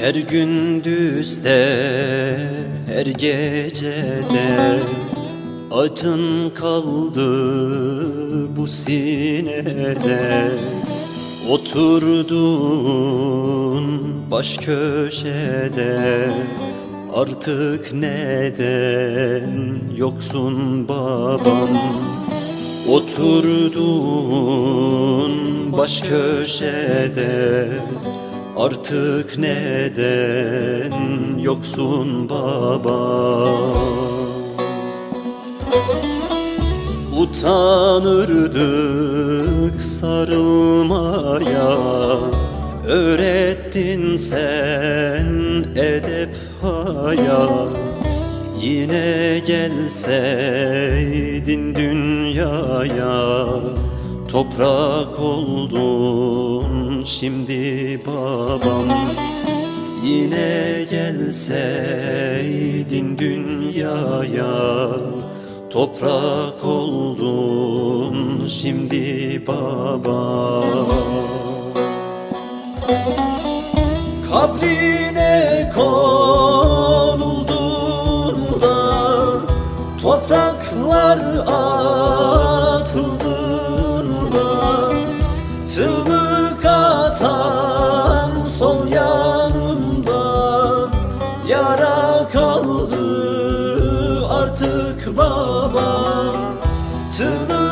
Her gündüzde, her gecede Acın kaldı bu sinede Oturdun baş köşede Artık neden yoksun babam? Oturdun baş köşede Artık neden yoksun baba? Utanırdık sarılmaya. Öğrettin sen edep haya. Yine gelseydin dünyaya. Toprak oldun şimdi babam. Yine gelseydin dünyaya Toprak oldun şimdi baba. Kabrine konulduğunda artık baba Çığlık